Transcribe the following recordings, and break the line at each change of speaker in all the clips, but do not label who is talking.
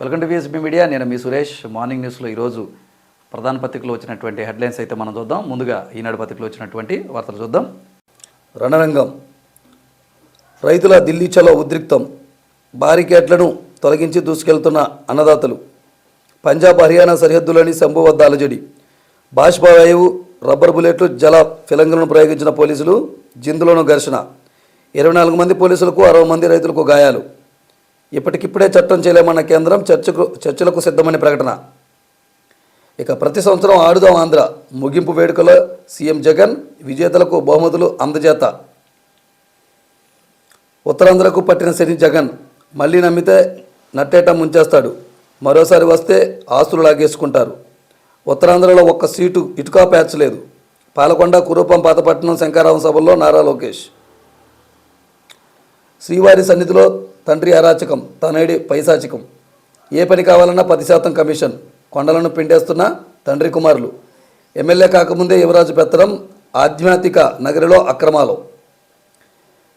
Welcome to విఎస్బీ media నేను మీ Suresh. Morning న్యూస్లో ఈరోజు ప్రధాన పత్రికలో వచ్చినటువంటి హెడ్లైన్స్ అయితే మనం చూద్దాం. ముందుగా ఈనాడు పత్రికలో వచ్చినటువంటి వార్తలు చూద్దాం.
రణరంగం. రైతుల ఢిల్లీ చలో ఉద్రిక్తం. బారికేట్లను తొలగించి దూసుకెళ్తున్న అన్నదాతలు. పంజాబ్ హర్యానా సరిహద్దులోని శంభు వద్ద అలజడి. బాష్పవాయువు రబ్బర్ బుల్లెట్లు జల ఫిలంగులను ప్రయోగించిన పోలీసులు జిందులోనూ ఘర్షణ. ఇరవై నాలుగు మంది పోలీసులకు అరవై మంది రైతులకు గాయాలు. ఇప్పటికిప్పుడే చట్టం చేయలేమన్న కేంద్రం చర్చకు చర్చలకు సిద్ధమని ప్రకటన. ఇక ప్రతి సంవత్సరం ఆడుదాం ఆంధ్ర ముగింపు వేడుకలో సీఎం జగన్ విజేతలకు బహుమతులు అందజేత. ఉత్తరాంధ్రకు పట్టిన శని జగన్ మళ్ళీ నమ్మితే నట్టేట ముంచేస్తాడు. మరోసారి వస్తే ఆస్తులు లాగేసుకుంటారు. ఉత్తరాంధ్రలో ఒక్క సీటు ఇటుకా పేర్చలేదు పాలకొండ కురూపం పాతపట్నం శంకారావం సభల్లో నారా లోకేష్. శ్రీవారి సన్నిధిలో తండ్రి అరాచకం తనయుడి పైశాచికం. ఏ పని కావాలన్నా పది శాతం కమిషన్. కొండలను పిండేస్తున్న తండ్రి కుమారులు. ఎమ్మెల్యే కాకముందే యువరాజు పెత్తడం ఆధ్యాత్మిక నగరిలో అక్రమాలు.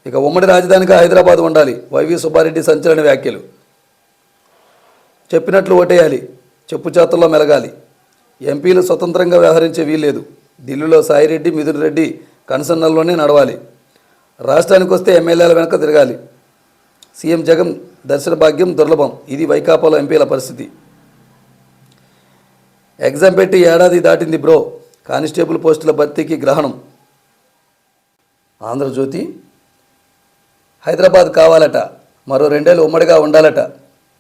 ఇక ఉమ్మడి రాజధానిగా హైదరాబాద్ ఉండాలి. వైవి సుబ్బారెడ్డి సంచలన వ్యాఖ్యలు. చెప్పినట్లు ఓటేయాలి. చెప్పు చేతుల్లో మెలగాలి. ఎంపీలు స్వతంత్రంగా వ్యవహరించే వీల్లేదు. ఢిల్లీలో సాయిరెడ్డి మిథున్ రెడ్డి కన్సన్నల్లోనే నడవాలి. రాష్ట్రానికి వస్తే ఎమ్మెల్యేల వెనక తిరగాలి. సీఎం జగన్ దర్శన భాగ్యం దుర్లభం. ఇది వైకాపాలో ఎంపీల పరిస్థితి. ఎగ్జామ్ పెట్టి ఏడాది దాటింది బ్రో. కానిస్టేబుల్ పోస్టుల భర్తీకి గ్రహణం. ఆంధ్రజ్యోతి హైదరాబాద్ కావాలట. మరో రెండేళ్ళు ఉమ్మడిగా ఉండాలట.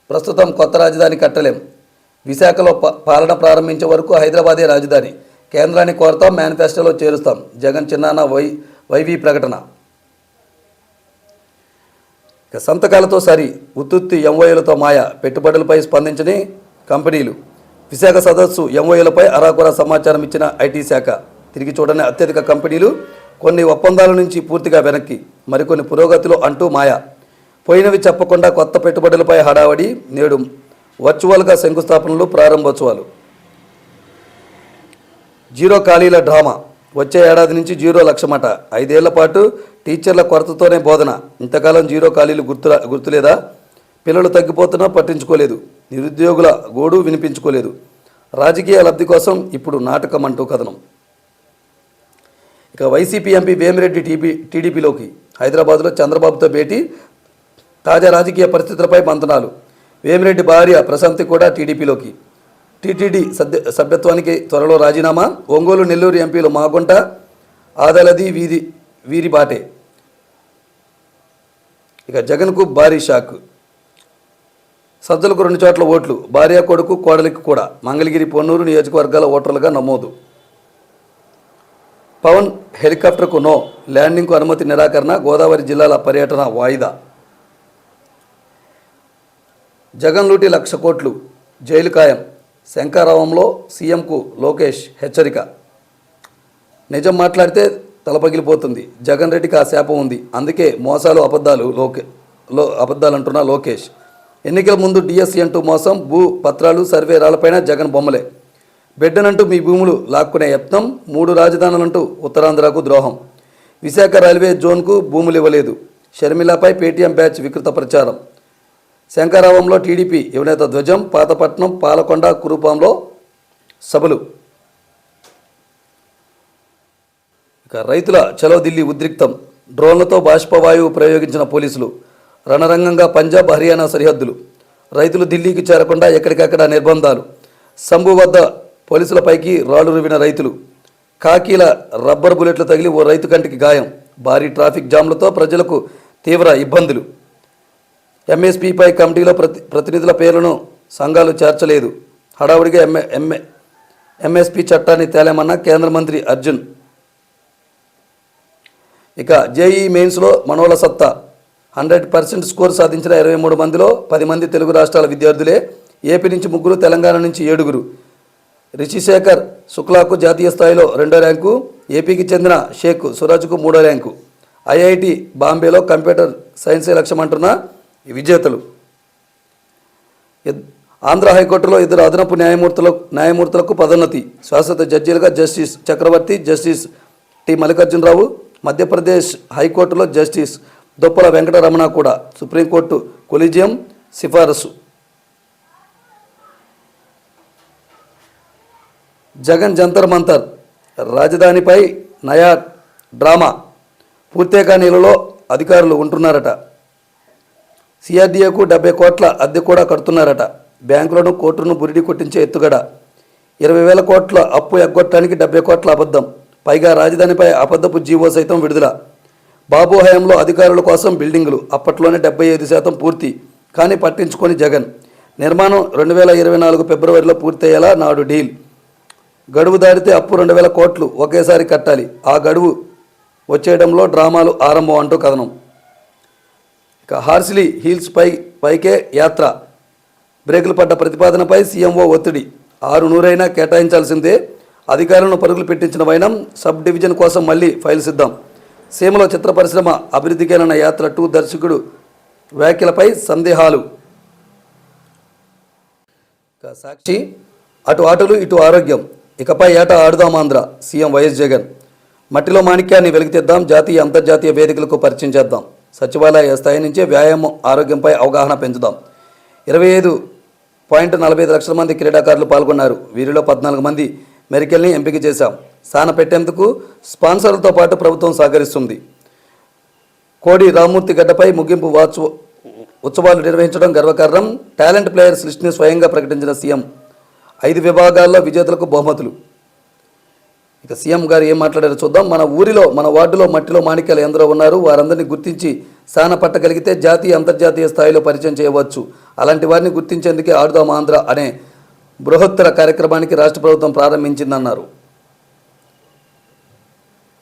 ప్రస్తుతం కొత్త రాజధాని కట్టలేం. విశాఖలో ప- పాలన ప్రారంభించే వరకు హైదరాబాదే రాజధాని. కేంద్రాన్ని కోరతాం మేనిఫెస్టోలో చేరుస్తాం. జగన్ చిన్నాన వై వైవి ప్రకటన. సంతకాలతో సరి ఉత్తుత్తి ఎంఓఏలతో మాయ పెట్టుబడులపై స్పందించని కంపెనీలు. విశాఖ సదస్సు ఎంఓఏలపై అరాకొర సమాచారం ఇచ్చిన ఐటీ శాఖ. తిరిగి చూడని అత్యధిక కంపెనీలు కొన్ని ఒప్పందాల నుంచి పూర్తిగా వెనక్కి మరికొన్ని పురోగతిలో అంటూ మాయ. పోయినవి చెప్పకుండా కొత్త పెట్టుబడులపై హడావడి నేడు వర్చువల్గా శంకుస్థాపనలు ప్రారంభోత్సవాలు. జీరో ఖాళీల డ్రామా. వచ్చే ఏడాది నుంచి జీరో లక్షమట. ఐదేళ్ళ పాటు టీచర్ల కొరతతోనే బోధన. ఇంతకాలం జీరో ఖాళీలు గుర్తు గుర్తులేదా? పిల్లలు తగ్గిపోతున్నా పట్టించుకోలేదు. నిరుద్యోగుల గోడు వినిపించుకోలేదు. రాజకీయ లబ్ధి కోసం ఇప్పుడు నాటకం అంటూ కథనం. ఇక వైసీపీ ఎంపీ వేమిరెడ్డి టీపీ టీడీపీలోకి. హైదరాబాద్లో చంద్రబాబుతో భేటీ తాజా రాజకీయ పరిస్థితులపై మంతనాలు. వేమిరెడ్డి భార్య ప్రశాంతి కూడా టీడీపీలోకి. టీటీడీ సభ్య సభ్యత్వానికి త్వరలో రాజీనామా. ఒంగోలు నెల్లూరు ఎంపీలు మాగుంట ఆదలది వీధి వీరి బాటే ఇక జగన్కు భారీ షాక్. సజ్జలకు రెండు చోట్ల ఓట్లు భార్య కొడుకు కోడలికి కూడా. మంగళగిరి పొన్నూరు నియోజకవర్గాల ఓటర్లుగా నమోదు. పవన్ హెలికాప్టర్కు నో ల్యాండింగ్కు అనుమతి నిరాకరణ గోదావరి జిల్లాల పర్యటన వాయిదా. జగన్ లూటి లక్ష కోట్లు జైలు ఖాయం. శంకారావంలో సీఎంకు లోకేష్ హెచ్చరిక. నిజం మాట్లాడితే తల పగిలిపోతుంది. జగన్ రెడ్డికి ఆ శాపం ఉంది. అందుకే మోసాలు అబద్ధాలు లోకే లో అబద్ధాలు అంటున్న లోకేష్. ఎన్నికల ముందు డిఎస్సీ అంటూ మోసం భూ పత్రాలు సర్వే రాళ్ళపైన జగన్ బొమ్మలే. బిడ్డనంటూ మీ భూములు లాక్కునే యత్నం మూడు రాజధానులంటూ ఉత్తరాంధ్రకు ద్రోహం. విశాఖ రైల్వే జోన్కు భూములు ఇవ్వలేదు షర్మిలపై పేటీఎం బ్యాచ్ వికృత ప్రచారం. శంకరావంలో టీడీపీ యువనేత ధ్వజం పాతపట్నం పాలకొండ కురుపాంలో సభలు. ఇక రైతుల చలో ఢిల్లీ ఉద్రిక్తం. డ్రోన్లతో బాష్పవాయువు ప్రయోగించిన పోలీసులు. రణరంగంగా పంజాబ్ హర్యానా సరిహద్దులు. రైతులు ఢిల్లీకి చేరకుండా ఎక్కడికక్కడ నిర్బంధాలు. సంభు వద్ద పోలీసులపైకి రాళ్ళు రువిన రైతులు. కాకీల రబ్బర్ బుల్లెట్లు తగిలి ఓ రైతు కంటికి గాయం. భారీ ట్రాఫిక్ జామ్లతో ప్రజలకు తీవ్ర ఇబ్బందులు. ఎంఎస్పిపై కమిటీలో ప్రతి ప్రతినిధుల పేర్లను సంఘాలు చేర్చలేదు. హడావుడిగా ఎంఏ ఎంఏ ఎంఎస్పి చట్టాన్ని తేలేమన్న కేంద్ర మంత్రి అర్జున్. ఇక జేఈ మెయిన్స్లో మనోల సత్తా. హండ్రెడ్ పర్సెంట్ స్కోర్ సాధించిన ఇరవై మూడు మందిలో పది మంది తెలుగు రాష్ట్రాల విద్యార్థులే ఏపీ నుంచి ముగ్గురు తెలంగాణ నుంచి ఏడుగురు. రిషిశేఖర్ శుక్లాకు జాతీయ స్థాయిలో రెండో ర్యాంకు ఏపీకి చెందిన షేక్ సురాజ్కు మూడో ర్యాంకు. ఐఐటి బాంబేలో కంప్యూటర్ సైన్సే లక్ష్యమంటున్న విజేతలు. ఆంధ్ర హైకోర్టులో ఇద్దరు అదనపు న్యాయమూర్తుల న్యాయమూర్తులకు పదోన్నతి. శాశ్వత జడ్జీలుగా justice Chakravarthi justice T. Mallikarjuna Rao Madhya Pradesh హైకోర్టులో జస్టిస్ దుప్పల వెంకటరమణ కూడా సుప్రీంకోర్టు కొలీజియం సిఫారసు. జగన్ జంతర్ మంతర్. రాజధానిపై నయా డ్రామా. పూర్తేకా నీళ్ళలో అధికారులు ఉంటున్నారట. సిఆర్డీఏకు డెబ్బై కోట్ల అద్దె కూడా కడుతున్నారట. బ్యాంకులను కోర్టును బురిడి కొట్టించే ఎత్తుగడ. ఇరవై వేల కోట్ల అప్పు ఎగ్గొట్టడానికి డెబ్బై కోట్ల అబద్ధం. పైగా రాజధానిపై అబద్ధపు జీవో సైతం విడుదల. బాబు హయాంలో అధికారుల కోసం బిల్డింగులు. అప్పట్లోనే డెబ్బై ఐదు శాతం పూర్తి. కానీ పట్టించుకొని జగన్. నిర్మాణం రెండు వేల ఇరవై నాలుగు ఫిబ్రవరిలో పూర్తయ్యేలా నాడు డీల్. గడువు దాటితే అప్పు రెండు వేల కోట్లు ఒకేసారి కట్టాలి. ఆ గడువు వచ్చేయడంలో డ్రామాలు ఆరంభం అంటూ కథనం. హార్సిలీ హీల్స్ పై పైకే యాత్ర. బ్రేకులు పడ్డ ప్రతిపాదనపై సీఎంఓ ఒత్తిడి. ఆరు నూరైనా కేటాయించాల్సిందే. అధికారులను పరుగులు పెట్టించిన వైనం సబ్ డివిజన్ కోసం మళ్ళీ ఫైల్ సిద్ధం. సీమలో చిత్ర పరిశ్రమ అభివృద్ధికేనన్న యాత్ర టూ దర్శకుడు వ్యాఖ్యలపై సందేహాలు. సాక్షి అటు ఆటలు ఇటు ఆరోగ్యం. ఇకపై ఏటా ఆడుదాం ఆంధ్ర సీఎం వైఎస్ జగన్. మట్టిలో మాణిక్యాన్ని వెలికితీద్దాం జాతీయ అంతర్జాతీయ వేదికలకు పరిచయం చేద్దాం. సచివాలయ స్థాయి నుంచే వ్యాయామం ఆరోగ్యంపై అవగాహన పెంచుదాం. ఇరవై ఐదు పాయింట్ నలభై ఐదు లక్షల మంది క్రీడాకారులు పాల్గొన్నారు. వీరిలో పద్నాలుగు మంది మెరికల్ని ఎంపిక చేశాం. స్థాన పెట్టేందుకు స్పాన్సర్లతో పాటు ప్రభుత్వం సహకరిస్తుంది. కోడి రామ్మూర్తి గడ్డపై ముగింపు వాచ్ ఉత్సవాలు నిర్వహించడం గర్వకారణం. టాలెంట్ ప్లేయర్స్ లిస్ట్ని స్వయంగా ప్రకటించిన సీఎం. ఐదు విభాగాల్లో విజేతలకు బహుమతులు. ఇక సీఎం గారు ఏం మాట్లాడారో చూద్దాం. మన ఊరిలో మన వార్డులో మట్టిలో మాణిక్యాలు ఎందరో ఉన్నారు. వారందరినీ గుర్తించి సాన పట్టగలిగితే జాతీయ అంతర్జాతీయ స్థాయిలో పరిచయం చేయవచ్చు. అలాంటి వారిని గుర్తించేందుకే ఆడుదాం ఆంధ్ర అనే బృహత్తర కార్యక్రమానికి రాష్ట్ర ప్రభుత్వం ప్రారంభించిందన్నారు.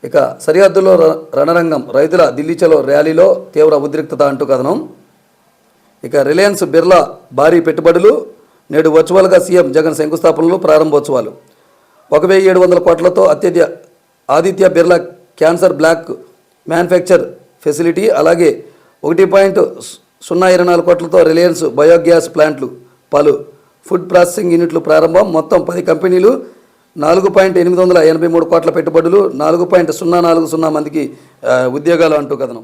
ఇక సరిహద్దులో ర- రణరంగం రైతుల ఢిల్లీ చలో ర్యాలీలో తీవ్ర ఉద్రిక్తత అంటూ కథనం. ఇక రిలయన్స్ బిర్లా భారీ పెట్టుబడులు నేడు వర్చువల్గా సీఎం జగన్ శంకుస్థాపనలు ప్రారంభోత్సవాలు. ఒక వెయ్యి ఏడు వందల కోట్లతో అత్యధిక Aditya Birla cancer block manufacture facility అలాగే ఒకటి పాయింట్ సున్నా ఇరవై నాలుగు కోట్లతో రిలయన్స్ బయోగ్యాస్ ప్లాంట్లు పలు ఫుడ్ ప్రాసెసింగ్ యూనిట్లు ప్రారంభం. మొత్తం పది కంపెనీలు నాలుగు పాయింట్ ఎనిమిది వందల ఎనభై మూడు కోట్ల పెట్టుబడులు నాలుగు పాయింట్ సున్నా నాలుగు సున్నా మందికి ఉద్యోగాలు అంటూ కథనం.